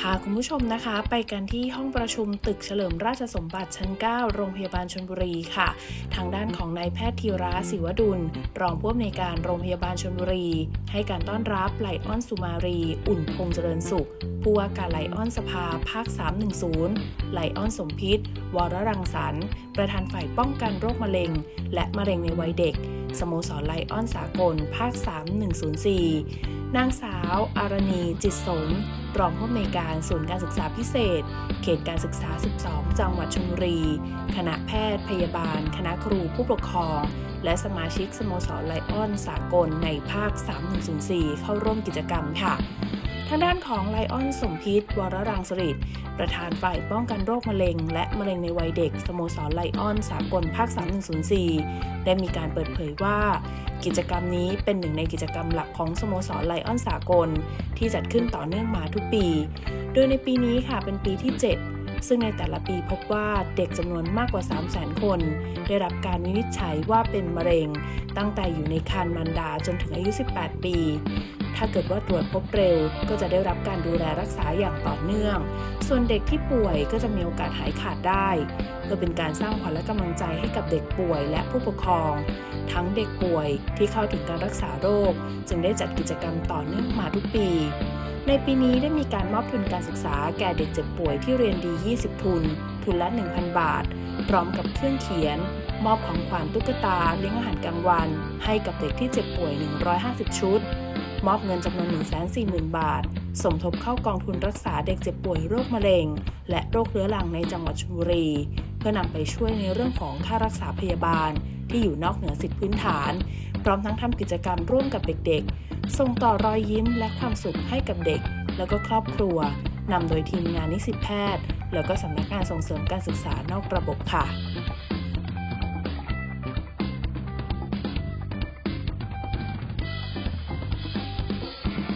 พาคุณผู้ชมนะคะ ไปกันที่ห้องประชุมตึกเฉลิมราชสมบัติชั้น 9 โรงพยาบาลชลบุรีค่ะ ทางด้านของนายแพทย์ธีระศิวดุล รองผู้อำนวยการโรงพยาบาลชลบุรี ให้การต้อนรับไลออนสุมารี อุ่นพงษ์เจริญสุข ผู้ว่าการไลออนสภาภาค 310 ไลออนสมพิษ วรรังสรรค์ประธานฝ่ายป้องกันโรคมะเร็ง และมะเร็งในวัยเด็ก สโมสรไลออนสากล ภาค 3104 นางสาว อารณีจิตสม รองผู้อำนวยการศูนย์การศึกษาพิเศษ เขตการศึกษา 12 จังหวัดชลบุรี คณะแพทย์พยาบาล คณะครูผู้ปกครอง และสมาชิกสโมสรไลออนสากลในภาค 3104 เข้าร่วมกิจกรรมค่ะทางด้านของไลออนสมพิษวรรังสฤษประธานฝ่ายป้องกันโรคมะเร็ง และมะเร็งในวัยเด็กสโมสรไลออนสากลภาค 3104 ได้มีการเปิดเผยว่า กิจกรรมนี้เป็นหนึ่งในกิจกรรมหลักของสโมสรไลออนสากล ที่จัดขึ้นต่อเนื่องมาทุกปี โดยในปีนี้ค่ะเป็นปีที่ 7 ซึ่งในแต่ละปีพบว่าเด็กจำนวนมากกว่า 3 0 0 0 0 0 คน ได้รับการวินิจฉัยว่าเป็นมะเร็ง ตั้งแต่อยู่ในครรภ์มารดาจนถึงอายุ 18 ปี ถ้าเกิดว่าตรวจพบเร็ว ก็จะได้รับการดูแลรักษาอย่างต่อเนื่อง ส่วนเด็กที่ป่วยก็จะมีโอกาสหายขาดได้ เพื่อเป็นการสร้างขวัญและกำลังใจให้กับเด็กป่วยและผู้ปกครอง ทั้งเด็กป่วยที่เข้าถึงการรักษาโรค จึงได้จัดกิจกรรมต่อเนื่องมาทุกปี ในปีนี้ได้มีการมอบทุนการศึกษาแก่เด็กเจ็บป่วยที่เรียนดี 20 ทุน ทุนละ 1,000 บาท พร้อมกับเครื่องเขียนมอบของขวัญตุ๊กตาเลี้ยงอาหารกลางวัน ให้กับเด็กที่เจ็บป่วย 150 ชุด มอบเงินจำนวน 140,000 บาท สมทบเข้ากองทุนรักษาเด็กเจ็บป่วยโรคมะเร็ง และโรคเรื้อรังในจังหวัดชลบุรี เพื่อนำไปช่วยในเรื่องของค่ารักษาพยาบาล ที่อยู่นอกเหนือสิทธิพื้นฐาน พร้อมทั้งทำกิจกรรมร่วมกับเด็กๆ ส่งต่อรอยยิ้มและความสุขให้กับเด็ก แล้วก็ครอบครัวนำโดยทีมงานนิสิตแพทย์ แล้วก็สำนักงานส่งเสริมการศึกษานอกระบบค่ะ